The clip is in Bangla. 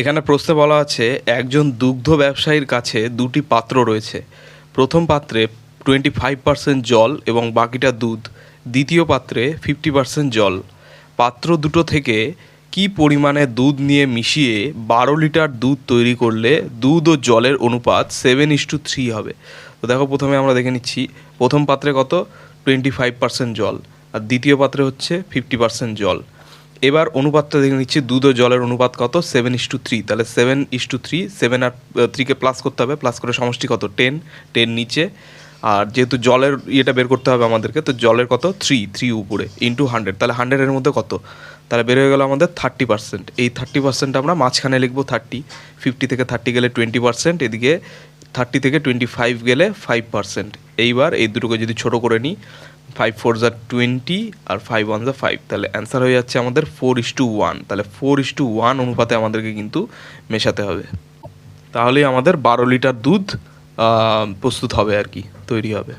এখানে প্রশ্নে বলা আছে, একজন দুগ্ধ ব্যবসায়ীর কাছে দুটি পাত্র রয়েছে। প্রথম পাত্রে টোয়েন্টি ফাইভ পার্সেন্ট জল এবং বাকিটা দুধ। দ্বিতীয় পাত্রে ফিফটি পার্সেন্ট জল। পাত্র দুটো থেকে কি পরিমাণে দুধ নিয়ে মিশিয়ে বারো লিটার দুধ তৈরি করলে দুধ ও জলের অনুপাত সেভেন ইস টু থ্রি হবে? তো দেখো প্রথমে আমরা দেখে নিচ্ছি, প্রথম পাত্রে কত? টোয়েন্টি ফাইভ পার্সেন্ট জল। আর দ্বিতীয় পাত্রে হচ্ছে ফিফটি পার্সেন্ট জল। এবার অনুপাতটা দেখে নিচ্ছি, দুধ ও জলের অনুপাত কত? সেভেন ইস টু থ্রি তাহলে seven is two three seven আর থ্রিকে প্লাস করতে হবে প্লাস করে সমষ্টি কত? টেন টেন নিচে। আর যেহেতু জলের ইয়েটা বের করতে হবে আমাদেরকে, তো জলের কত? থ্রি থ্রি উপরে ইন্টু হান্ড্রেড তাহলে হান্ড্রেডের মধ্যে কত? তাহলে বের হয়ে গেল আমাদের থার্টি পার্সেন্ট এই থার্টি পার্সেন্ট আমরা মাঝখানে লিখব থার্টি ফিফটি থেকে থার্টি গেলে টোয়েন্টি পার্সেন্ট এদিকে থার্টি থেকে টোয়েন্টি ফাইভ গেলে ফাইভ পার্সেন্ট এইবার এই দুটোকে যদি ছোট করে নিই ফাইভ ফোর জার টোয়েন্টি আর ফাইভ ওয়ান জার ফাইভ তাহলে অ্যান্সার হয়ে যাচ্ছে আমাদের ফোর ইস টু ওয়ান তাহলে ফোর ইস টু ওয়ান অনুপাতে আমাদেরকে কিন্তু মেশাতে হবে। তাহলেই আমাদের বারো লিটার দুধ প্রস্তুত হবে আর কি, তৈরি হবে।